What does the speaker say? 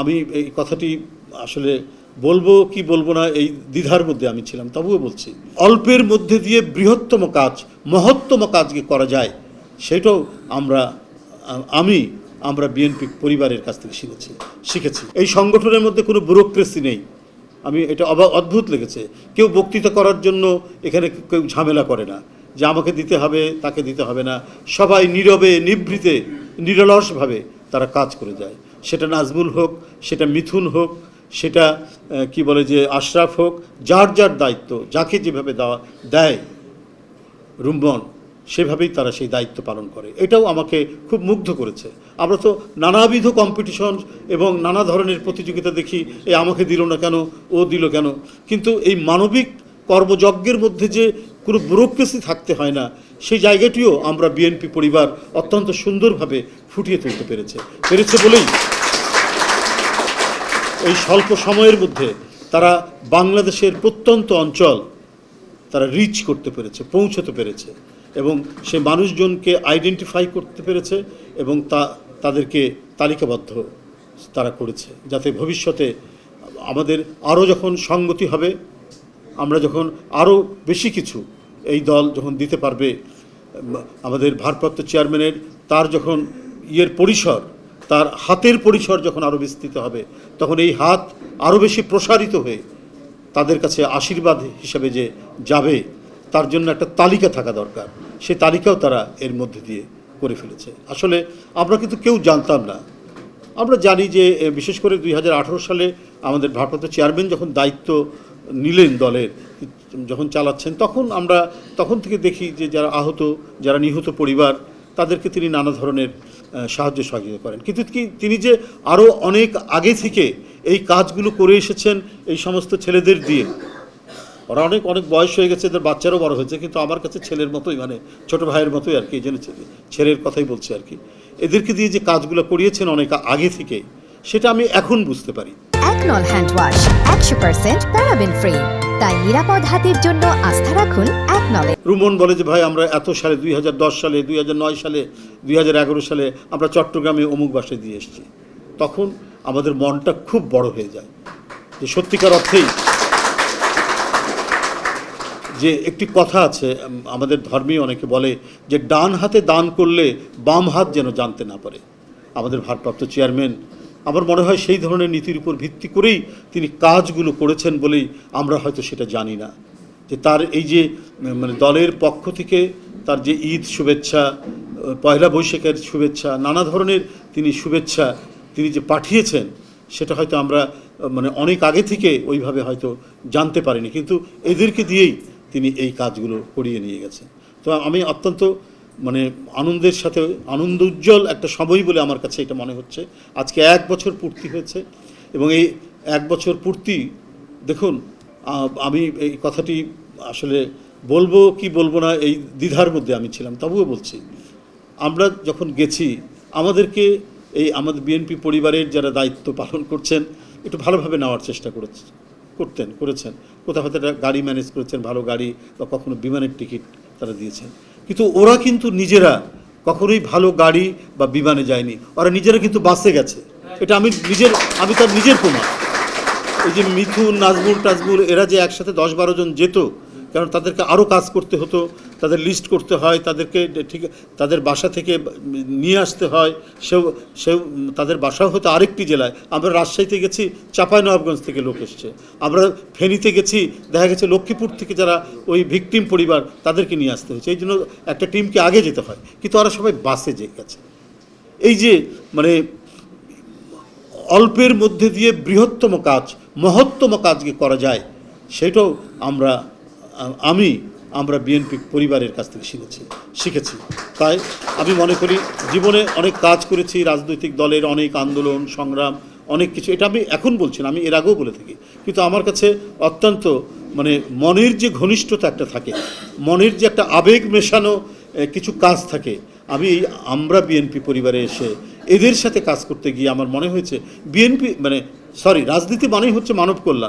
আমি এই কথাটি আসলে বলব কি বলব না, এই দ্বিধার মধ্যে আমি ছিলাম, তবুও বলছি। অল্পের মধ্যে দিয়ে বৃহত্তম কাজ, মহত্তম কাজকে করা যায়, সেটাও আমরা, আমি, আমরা বিএনপি পরিবারের কাছ থেকে শিখেছি শিখেছি। এই সংগঠনের মধ্যে কোনো ব্যুরোক্রেসি নেই। আমি এটা অদ্ভুত লেগেছে। কেউ বক্তৃতা করার জন্য এখানে কেউ ঝামেলা করে না, যে আমাকে দিতে হবে, তাকে দিতে হবে না। সবাই নীরবে, নিভৃতে, নিরলসভাবে তারা কাজ করে যায়। সেটা নাজমুল হোক, সেটা মিথুন হোক, সেটা কি বলে যে আশরাফ হোক, যার যার দায়িত্ব, যাকে যেভাবে দেওয়া দেয়, রুম্বন, সেভাবেই তারা সেই দায়িত্ব পালন করে। এটাও আমাকে খুব মুগ্ধ করেছে। আমরা তো নানাবিধ কম্পিটিশন এবং নানা ধরনের প্রতিযোগিতা দেখি, এ আমাকে দিল না কেন, ও দিল কেন? কিন্তু এই মানবিক কর্মযজ্ঞের মধ্যে যে কোনো ব্যুরোক্রেসি থাকতে হয় না সেই জায়গাটিও আমরা বিএনপি পরিবার অত্যন্ত সুন্দরভাবে ফুটিয়ে তুলতে পেরেছে। পেরেছে বলেই এই স্বল্প সময়ের মধ্যে তারা বাংলাদেশের প্রত্যন্ত অঞ্চল তারা রিচ করতে পেরেছে, পৌঁছতে পেরেছে এবং সে মানুষজনকে আইডেন্টিফাই করতে পেরেছে এবং তা, তাদেরকে তালিকাবদ্ধ তারা করেছে যাতে ভবিষ্যতে আমাদের আরও যখন সঙ্গতি হবে, আমরা যখন আরও বেশি কিছু এই দল যখন দিতে পারবে আমাদের ভারপ্রাপ্ত চেয়ারম্যানের, তার যখন ইয়ের পরিসর, তার হাতের পরিসর যখন আরও বিস্তৃত হবে, তখন এই হাত আরও বেশি প্রসারিত হয়ে তাদের কাছে আশীর্বাদ হিসাবে যে যাবে, তার জন্য একটা তালিকা থাকা দরকার। সেই তালিকাও তারা এর মধ্যে দিয়ে করে ফেলেছে। আসলে আমরা কিন্তু কেউ জানতাম না। আমরা জানি যে বিশেষ করে দুই হাজার আঠেরো সালে আমাদের ভারপ্রাপ্ত চেয়ারম্যান যখন দায়িত্ব নিলেন দলের যখন চালাচ্ছেন, তখন আমরা তখন থেকে দেখি যে যারা আহত, যারা নিহত পরিবার, তাদেরকে তিনি নানা ধরনের সাহায্য সহযোগিতা করেন। কিন্তু তিনি যে আরও অনেক আগে থেকে এই কাজগুলো করে এসেছেন এই সমস্ত ছেলেদের দিয়ে, ওরা অনেক অনেক বয়স হয়ে গেছে, এদের বাচ্চারও বড় হয়েছে, কিন্তু আমার কাছে ছেলের মতোই মানে ছোট ভাইয়ের মতোই আর কি, এই জন্য ছেলের কথাই বলছি আর কি। এদেরকে দিয়ে যে কাজগুলো করিয়েছেন অনেক আগে থেকে, সেটা আমি এখন বুঝতে পারি। একনল হ্যান্ড ওয়াশ একশো পার্সেন্ট প্যারাবেন ফ্রি তাই নিরাপদ হাতের জন্য আস্থা রাখুন একনলে রুমন বলে যে, ভাই, আমরা এত সালে, দুই সালে দুই সালে দুই সালে আমরা চট্টগ্রামে অমুক বাসায় দিয়ে এসেছি। তখন আমাদের মনটা খুব বড় হয়ে যায়। যে, সত্যিকার অর্থেই যে, একটি কথা আছে আমাদের ধর্মীয় অনেকে বলে যে, ডান হাতে দান করলে বাম হাত যেন জানতে না পারে। আমাদের ভারপ্রাপ্ত চেয়ারম্যান আমার মনে হয় সেই ধরনের নীতির উপর ভিত্তি করেই তিনি কাজগুলো করেছেন বলেই আমরা হয়তো সেটা জানি না। যে তার এই যে মানে দলের পক্ষ থেকে তার যে ঈদ শুভেচ্ছা, পয়লা বৈশাখের শুভেচ্ছা, নানা ধরনের তিনি শুভেচ্ছা তিনি যে পাঠিয়েছেন, সেটা হয়তো আমরা মানে অনেক আগে থেকে ওইভাবে হয়তো জানতে পারিনি। কিন্তু এদেরকে দিয়েই তিনি এই কাজগুলো করিয়ে নিয়ে গেছেন। তো আমি অত্যন্ত মানে আনন্দের সাথে, আনন্দ উজ্জ্বল একটা সময় বলে আমার কাছে এটা মনে হচ্ছে। আজকে এক বছর পূর্তি হয়েছে এবং এই এক বছর পূর্তি, দেখুন আমি এই কথাটি আসলে বলব কি বলব না, এই দ্বিধার মধ্যে আমি ছিলাম, তবুও বলছি। আমরা যখন গেছি, আমাদেরকে এই আমাদের বিএনপি পরিবারের যারা দায়িত্ব পালন করছেন, একটু ভালোভাবে নেওয়ার চেষ্টা করেছে, করতেন, করেছেন। কোথাও হয়তো একটা গাড়ি ম্যানেজ করেছেন, ভালো গাড়ি বা কখনো বিমানের টিকিট তারা দিয়েছেন। কিন্তু ওরা কিন্তু নিজেরা কখনোই ভালো গাড়ি বা বিমানে যায়নি। ওরা নিজেরা কিন্তু বাসে গেছে। এটা আমি নিজের, আমি তার নিজের প্রমাণ। এই যে মিথুন নাজবুল টাজবুল এরা যে একসাথে দশ বারো জন যেত, কারণ তাদেরকে আরও কাজ করতে হতো। তাদের লিস্ট করতে হয়, তাদেরকে ঠিক, তাদের বাসা থেকে নিয়ে আসতে হয়। সেও সেও, তাদের বাসাও হতো আরেকটি জেলায়। আমরা রাজশাহীতে গেছি, চাঁপাইনবাবগঞ্জ থেকে লোক এসছে। আমরা ফেনীতে গেছি, দেখা গেছে লক্ষ্মীপুর থেকে যারা ওই ভিকটিম পরিবার তাদেরকে নিয়ে আসতে হয়েছে। এই জন্য একটা টিমকে আগে যেতে হয়। কিন্তু ওরা সবাই বাসে যে গেছে। এই যে মানে অল্পের মধ্যে দিয়ে বৃহত্তম কাজ, মহত্তম কাজকে করা যায়, সেটাও আমরা আমি আমরা বিএনপি পরিবারের কাছ থেকে শিখেছি শিখেছি। তাই আমি মনে করি জীবনে অনেক কাজ করেছি, রাজনৈতিক দলের অনেক আন্দোলন, সংগ্রাম, অনেক কিছু। এটা আমি এখন বলছি না, আমি এর আগেও বলে থাকি। কিন্তু আমার কাছে অত্যন্ত মানে মনের যে ঘনিষ্ঠতা একটা থাকে, মনের যে একটা আবেগ মেশানো কিছু কাজ থাকে, আমি এই আমরা বিএনপি পরিবারে এসে এদের সাথে কাজ করতে গিয়ে আমার মনে হয়েছে বিএনপি মানে সরি রাজনীতি মানেই হচ্ছে মানব কল্যাণ।